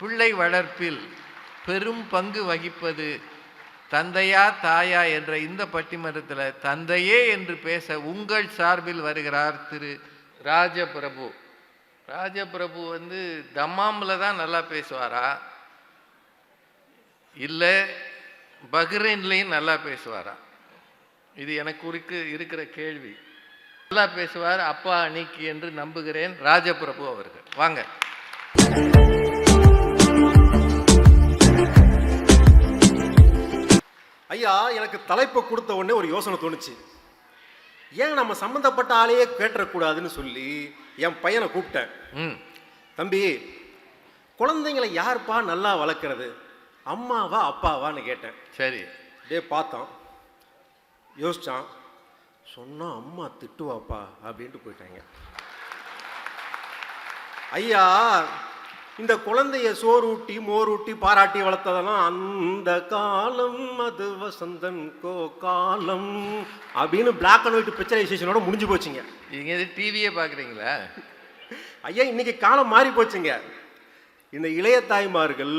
பிள்ளை வளர்ப்பில் பெரும் பங்கு வகிப்பது தந்தையா தாயா என்ற இந்த பட்டிமன்றத்தில் தந்தையே என்று பேச உங்கள் சார்பில் வருகிறார் திரு ராஜபிரபு. ராஜபிரபு வந்து தம்மாமில் தான் நல்லா பேசுவாரா? இல்லை பஹ்ரைன்லேயும் நல்லா பேசுவாரா? இது எனக்கு இருக்கு இருக்கிற கேள்வி. நல்லா பேசுவார் அப்பா அணிக்கு என்று நம்புகிறேன் ராஜபிரபு அவர்கள். வாங்க. ஐயா எனக்கு தலைப்பை கொடுத்த உடனே ஒரு யோசனை தோணுச்சு. ஏன் நம்ம சம்மந்தப்பட்ட ஆளையே கேட்டுறக்கூடாதுன்னு சொல்லி என் பையனை கூப்பிட்டேன். தம்பி குழந்தைங்களை யாருப்பா நல்லா வளர்க்குறது? அம்மாவா அப்பாவான்னு கேட்டேன். சரி. டே பார்த்தான் யோசிச்சான் சொன்னா அம்மா திட்டுவாப்பா அப்படின்ட்டு போயிட்டாங்க. ஐயா இந்த குழந்தைய சோறு ஊட்டி மோர் ஊட்டி பாராட்டி வளர்த்ததெல்லாம் அந்த காலம் அது வசந்தன் கோ காலம் அப்படின்னு பிளாக் அண்ட் ஒயிட் பிக்சரைசேஷனோட முடிஞ்சு போச்சுங்க. நீங்கள் இது டிவியே பார்க்குறீங்களா ஐயா இன்னைக்கு காலம் மாறி போச்சுங்க. இந்த இளைய தாய்மார்கள்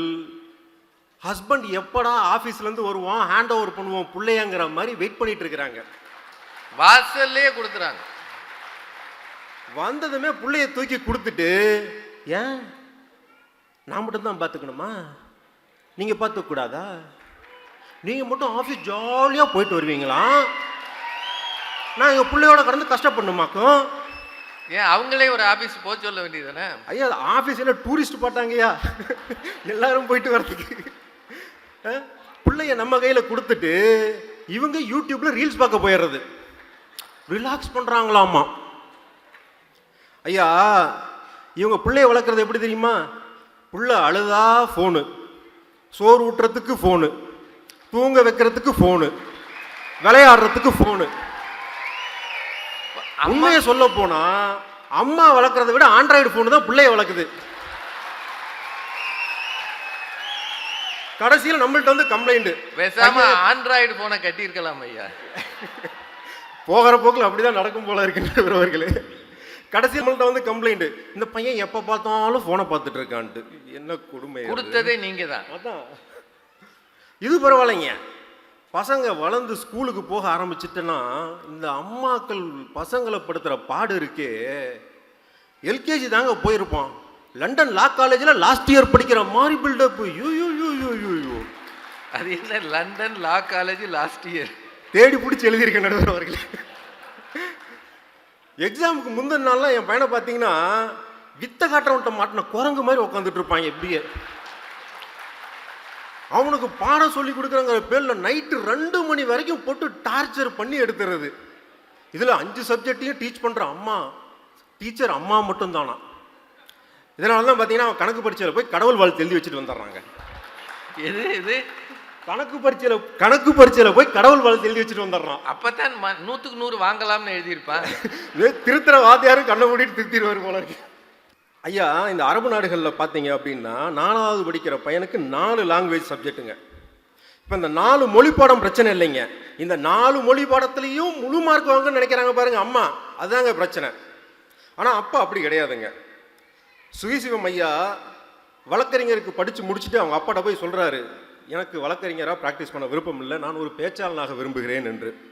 ஹஸ்பண்ட் எப்படா ஆஃபீஸ்லேருந்து வருவான் ஹேண்ட் ஓவர் பண்ணுவோம் பிள்ளையாங்கிற மாதிரி வெயிட் பண்ணிட்டு இருக்கிறாங்க. வாசல்லே கொடுத்துறாங்க வந்ததுமே பிள்ளைய தூக்கி கொடுத்துட்டு ஏன் நான் மட்டும்தான் பார்த்துக்கணுமா? நீங்கள் பார்த்துக்கூடாதா நீங்கள் மட்டும் ஆஃபீஸ் ஜாலியாக போயிட்டு வருவீங்களா? நான் எங்கள் பிள்ளையோட கடந்து கஷ்டப்படணுமாக்கும்? ஏன் அவங்களே ஒரு ஆபீஸ் போக சொல்ல வேண்டியதானே ஐயா ஆஃபீஸில் டூரிஸ்ட் பார்த்தாங்கய்யா. எல்லாரும் போயிட்டு வர்றதுக்கு. அஹ், பிள்ளைய நம்ம கையில் கொடுத்துட்டு இவங்க யூடியூப்ல ரீல்ஸ் பார்க்க போயிடுறது. ரிலாக்ஸ் பண்ணுறாங்களாமா ஐயா இவங்க பிள்ளைய வளர்க்குறது எப்படி தெரியுமா? புள்ள அழுதா ஃபோனு சோறு ஊட்டுறதுக்கு ஃபோனு தூங்க வைக்கிறதுக்கு ஃபோனு விளையாடுறதுக்கு ஃபோனு உண்மையை சொல்ல போனா அம்மா வளர்க்குறத விட ஆண்ட்ராய்டு ஃபோனு தான் பிள்ளைய வளர்க்குது. கடைசியில் நம்மள்ட்ட வந்து கம்ப்ளைண்ட் பேசாம ஆண்ட்ராய்டு போனை கட்டியிருக்கலாம் ஐயா. போகிற போக்கில் அப்படிதான் நடக்கும் போல இருக்குன்றவர்களே கடைசியில் நம்மள்ட்ட வந்து கம்ப்ளைண்ட் இந்த பையன் எப்போ பார்த்தாலும் ஃபோனை பார்த்துட்டு இருக்கான்ட்டு என்ன கொடுமை. கொடுத்ததே நீங்க தான் அதான். இது பரவாயில்லைங்க. பசங்க வளர்ந்து ஸ்கூலுக்கு போக ஆரம்பிச்சிட்டேன்னா இந்த அம்மாக்கள் பசங்களை படுத்துகிற பாடு இருக்கே. எல்கேஜி தாங்க போயிருப்பான். லண்டன் லா காலேஜில் லாஸ்ட் இயர் படிக்கிற மாதிரி buildup you you you you you you அது என்ன London law college last year தேடி பிடிச்சி எழுதியிருக்க நடுவர் அவர்களே. எக்ஸாமுக்கு முந்தின நாள்லாம் என் பையனை பார்த்தீங்கன்னா வித்த காட்டுறவன்ட்ட மாட்டின குரங்கு மாதிரி உட்காந்துட்டு இருப்பான் எப்படியே. அவனுக்கு பாடம் சொல்லி கொடுக்குறங்கிற பேரில் நைட்டு ரெண்டு மணி வரைக்கும் போட்டு டார்ச்சர் பண்ணி எடுத்துறது. இதில் அஞ்சு சப்ஜெக்டையும் டீச் பண்ணுற அம்மா. டீச்சர் அம்மா மட்டும்தானா. இதனால தான் பார்த்தீங்கன்னா அவன் கணக்கு பரீட்சையில் போய் கடவுள் வாழ்த்து எழுதி வச்சுட்டு வந்துடுறாங்க. எது இது கணக்கு பரீட்சையில் கணக்கு பரீட்சையில் போய் கடவுள் வாழ்த்து எழுதி வச்சுட்டு வந்துடுறான். அப்பதான் நூத்துக்கு நூறு வாங்கலாம்னு எழுதியிருப்பான் திருத்துற வாத்தியாரும் கண்ணை மூடிட்டு திருத்திடுவார் போல ஐயா இந்த அரபு நாடுகளில் பார்த்தீங்க அப்படின்னா நாலாவது படிக்கிற பையனுக்கு நாலு லாங்குவேஜ் சப்ஜெக்ட்டுங்க இப்போ இந்த நாலு மொழி பாடம் பிரச்சனை இல்லைங்க. இந்த நாலு மொழி பாடத்துலேயும் முழு மார்க் வாங்கன்னு நினைக்கிறாங்க பாருங்க அம்மா. அதுதாங்க பிரச்சனை. ஆனால் அப்பா அப்படி கிடையாதுங்க. சுகிசிவம் ஐயா வழக்கறிஞருக்கு படித்து முடிச்சுட்டு அவங்க அப்பாட்ட போய் சொல்கிறாரு எனக்கு வழக்கறிஞராக ப்ராக்டிஸ் பண்ண விருப்பம் இல்லை. நான் ஒரு பேச்சாளனாக விரும்புகிறேன் என்று.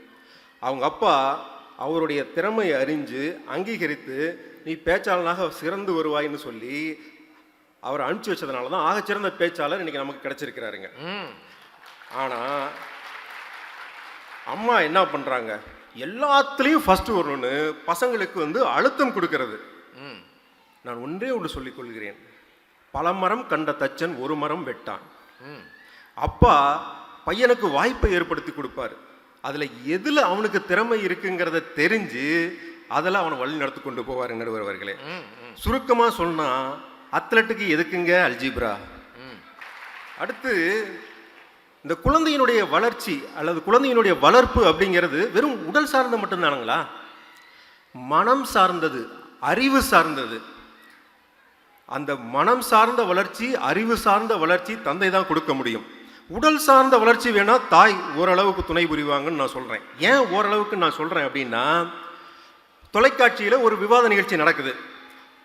அவங்க அப்பா அவருடைய திறமையை அறிஞ்சு அங்கீகரித்து நீ பேச்சாளனாக சிறந்து வருவாய்ன்னு சொல்லி அவரை அனுப்பிச்சி வச்சதுனால தான் ஆகச்சிறந்த பேச்சாளர் இன்னைக்கு நமக்கு கிடைச்சிருக்கிறாருங்க. ஆனால் அம்மா என்ன பண்ணுறாங்க எல்லாத்துலேயும் ஃபஸ்ட்டு வரணும்னு பசங்களுக்கு வந்து அழுத்தம் கொடுக்கறது. ம். நான் ஒன்றே ஒன்று சொல்லிக் கொள்கிறேன். பல மரம் கண்ட தச்சன் ஒரு மரம் வெட்டான். ம். அப்பா பையனுக்கு வாய்ப்பை ஏற்படுத்தி கொடுப்பாரு. அதில் எதில் அவனுக்கு திறமை இருக்குங்கிறத தெரிஞ்சு அதில் அவனை வழி நடத்தி கொண்டு போவார் நடுவர் அவர்களே சுருக்கமாக சொன்னா அத்லட்டுக்கு எதுக்குங்க அல்ஜீப்ரா? அடுத்து இந்த குழந்தையினுடைய வளர்ச்சி அல்லது குழந்தையினுடைய வளர்ப்பு அப்படிங்கிறது வெறும் உடல் சார்ந்த மட்டும்தானுங்களா? மனம் சார்ந்தது அறிவு சார்ந்தது. அந்த மனம் சார்ந்த வளர்ச்சி அறிவு சார்ந்த வளர்ச்சி தந்தை தான் கொடுக்க முடியும். உடல் சார்ந்த வளர்ச்சி வேணா தாய் ஓரளவுக்கு துணை புரிவாங்கன்னு நான் சொல்றேன். ஏன் ஓரளவுக்கு நான் சொல்றேன் அப்படின்னா தொலைக்காட்சியில் ஒரு விவாத நிகழ்ச்சி நடக்குது.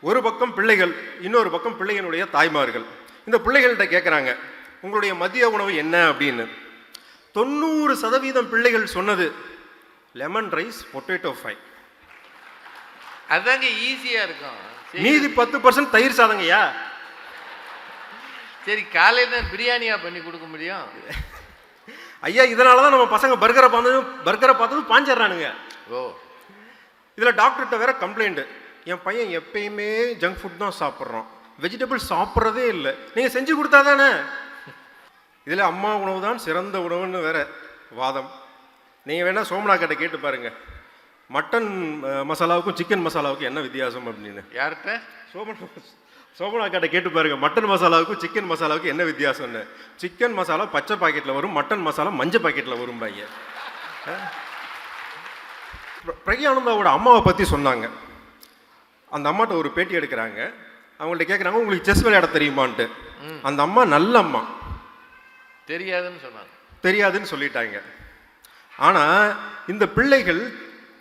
ஒரு பக்கம் பிள்ளைகள் இன்னொரு பக்கம் பிள்ளைகளுடைய தாய்மார்கள். இந்த பிள்ளைகள்கிட்ட கேட்குறாங்க உங்களுடைய மதிய உணவு என்ன? அப்படின்னு. தொண்ணூறு சதவீதம் பிள்ளைகள் சொன்னது லெமன் ரைஸ் பொட்டேட்டோ ஃப்ரை அதாங்க ஈஸியா இருக்கும். மீதி பத்து பர்சன்ட் தயிர் சாதங்கய்யா? சரி காலையில பிரியாணியா பண்ணி கொடுக்க முடியும்? ஐயா இதனால தான் நம்ம பசங்க பர்கரை பார்த்ததும் பர்கரை பார்த்ததும் பாஞ்சிடுறானுங்க. ஓ. இதில் டாக்டர்கிட்ட வேற கம்ப்ளைண்ட் என் பையன் எப்பயுமே ஜங்க் ஃபுட் தான் சாப்பிட்றான். வெஜிடபிள் சாப்பிட்றதே இல்லை. நீங்கள் செஞ்சு கொடுத்தா தானே? இதில் அம்மா உணவு தான் சிறந்த உணவுன்னு வேற வாதம். நீங்கள் வேணால் சோமனா கிட்ட கேட்டு பாருங்க. மட்டன் மசாலாவுக்கும் சிக்கன் மசாலாவுக்கும் என்ன வித்தியாசம் அப்படின்னு? யார்கிட்ட? சோமனா சோமனா கிட்ட கேட்டு பாருங்க மட்டன் மசாலாவுக்கும் சிக்கன் மசாலாவுக்கும் என்ன வித்தியாசம்னு. சிக்கன் மசாலா பச்சை பாக்கெட்டில் வரும் மட்டன் மசாலா மஞ்சள் பாக்கெட்டில் வரும் பிர- பிரக்யானந்தாவோட அம்மாவை பற்றி சொன்னாங்க. அந்த அம்மாட்ட ஒரு பேட்டி எடுக்கிறாங்க. அவங்கள்ட்ட கேட்குறாங்க உங்களுக்கு செஸ் விளையாட தெரியுமான்ட்டு. அந்த அம்மா நல்ல அம்மா. தெரியாதுன்னு சொன்னாங்க. தெரியாதுன்னு சொல்லிட்டாங்க. ஆனால் இந்த பிள்ளைகள்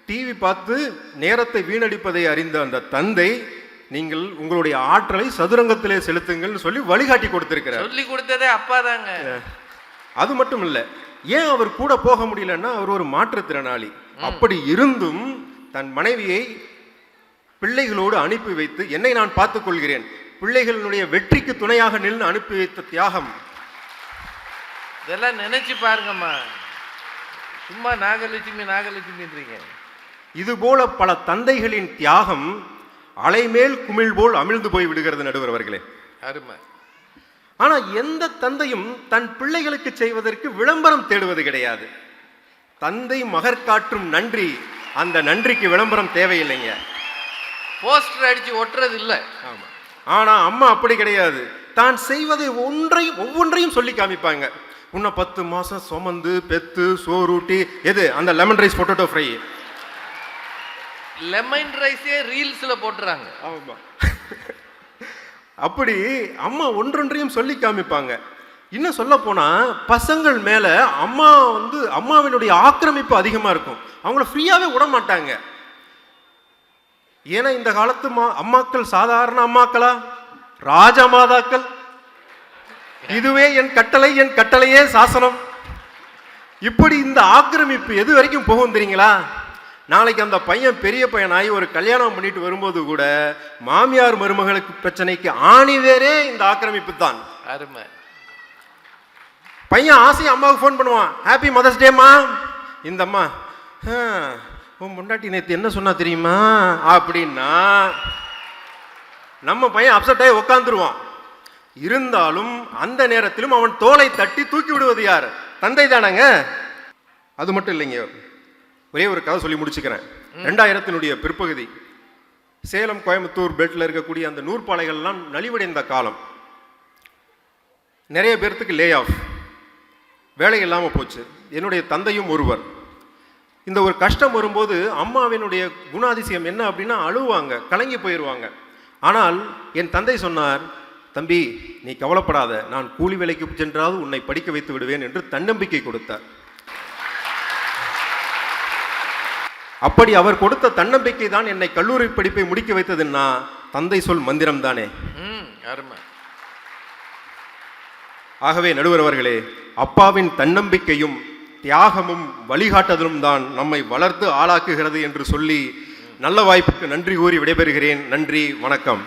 டிவி பார்த்து நேரத்தை வீணடிப்பதை அறிந்த அந்த தந்தை நீங்கள் உங்களுடைய ஆற்றலை சதுரங்கத்திலே செலுத்துங்கள்னு சொல்லி வழிகாட்டி கொடுத்திருக்கிறார். சொல்லி கொடுத்ததே அப்பா தாங்க அது மட்டும் இல்லை ஏன் அவர் கூட போக முடியலன்னா அவர் ஒரு மாற்றுத்திறனாளி. அப்படி இருந்தும் தன் மனைவியை பிள்ளைகளோடு அனுப்பி வைத்து என்னை நான் பார்த்துக் கொள்கிறேன். பிள்ளைகளுடைய வெற்றிக்கு துணையாக நின்று அனுப்பி வைத்த தியாகம். இதெல்லாம் நினைச்சு பாருங்கம்மா. சும்மா நாகலட்சுமி நாகலட்சுமின்றீங்க. இது போல பல தந்தைகளின் தியாகம் அலைமேல் குமிழ் போல் அமிழ்ந்து போய் விடுகிறது நடுவர் அவர்களே. அருமை. ஆனா எந்த தந்தையும் தன் பிள்ளைகளுக்கு செய்வதற்கு விளம்பரம் தேடுவது கிடையாது. தந்தை மகர் காட்டும் நன்றி. அந்த நன்றிக்கு விளம்பரம் தேவையில்லைங்க. போஸ்டர் அடிச்சு ஒட்டுறது இல்ல ஆமா. ஆனா அம்மா அப்படி கிடையாது. தான் செய்வதை ஒன்றையும் ஒவ்வொன்றையும் சொல்லி காமிப்பாங்க. உன்னை பத்து மாசம் சுமந்து பெத்து சோறூட்டி எது? அந்த lemon rice potato fry lemon ரைஸே ரீல்ஸில் போட்டுறாங்க. ஆமாம் அப்படி அம்மா ஒன்றொன்றையும் சொல்லி காமிப்பாங்க. இன்னும் சொல்ல போனால் பசங்கள் மேலே அம்மா வந்து அம்மாவினுடைய ஆக்கிரமிப்பு அதிகமாக இருக்கும். அவங்கள ஃப்ரீயாகவே விட மாட்டாங்க. ஏன்னா இந்த காலத்து மா அம்மாக்கள் சாதாரண அம்மாக்களா? ராஜமாதாக்கள் இதுவே என் கட்டளை என் கட்டளையே சாசனம். இப்படி இந்த ஆக்கிரமிப்பு எது வரைக்கும் போகும் தெரியுங்களா? நாளைக்கு அந்த பையன் பெரிய பையனாகி ஒரு கல்யாணம் பண்ணிட்டு வரும்போது கூட மாமியார் மருமகளுக்கு பிரச்சனைக்கு ஆணிவேரே இந்த ஆக்கிரமிப்பு தான் அருமை. பையன் ஆசை அம்மாவுக்கு ஃபோன் பண்ணுவான். ஹாப்பி மதர்ஸ் டேம்மா இந்த அம்மா "ஆ, உன் முண்டாட்டி நேற்று என்ன சொன்னா தெரியுமா? அப்படின்னா நம்ம பையன் அப்செட் ஆகி உட்காந்துருவான் இருந்தாலும் அந்த நேரத்திலும் அவன் தோலை தட்டி தூக்கி விடுவது யார்? தந்தை தானங்க? அது மட்டும் இல்லைங்க. ஒரே ஒரு கதை சொல்லி முடிச்சுக்கிறேன். ரெண்டாயிரத்தினுடைய பிற்பகுதி. சேலம் கோயம்புத்தூர் பெல்ட்டில் இருக்கக்கூடிய அந்த நூற்பாலைகள்லாம் நலிவடைந்த காலம். நிறைய பேர்த்துக்கு லே ஆஃப் வேலை இல்லாமல் போச்சு. என்னுடைய தந்தையும் ஒருவர். இந்த ஒரு கஷ்டம் வரும்போது அம்மாவினுடைய குணாதிசயம் என்ன அப்படின்னா அழுவாங்க கலங்கி போயிடுவாங்க ஆனால் என் தந்தை சொன்னார் தம்பி நீ கவலைப்படாத. நான் கூலி வேலைக்கு சென்றாவது உன்னை படிக்க வைத்து விடுவேன் என்று தன்னம்பிக்கை கொடுத்தார். அப்படி அவர் கொடுத்த தன்னம்பிக்கை தான் என்னை கல்லூரி படிப்பை முடிக்க வைத்ததுன்னா தந்தை சொல் மந்திரம் தானே ம் அருமை. ஆகவே நடுவர் அவர்களே அப்பாவின் தன்னம்பிக்கையும் தியாகமும் வழிகாட்டுதலும் தான் நம்மை வளர்த்து ஆளாக்குகிறது என்று சொல்லி நல்ல வாய்ப்புக்கு நன்றி கூறி விடைபெறுகிறேன். நன்றி வணக்கம்.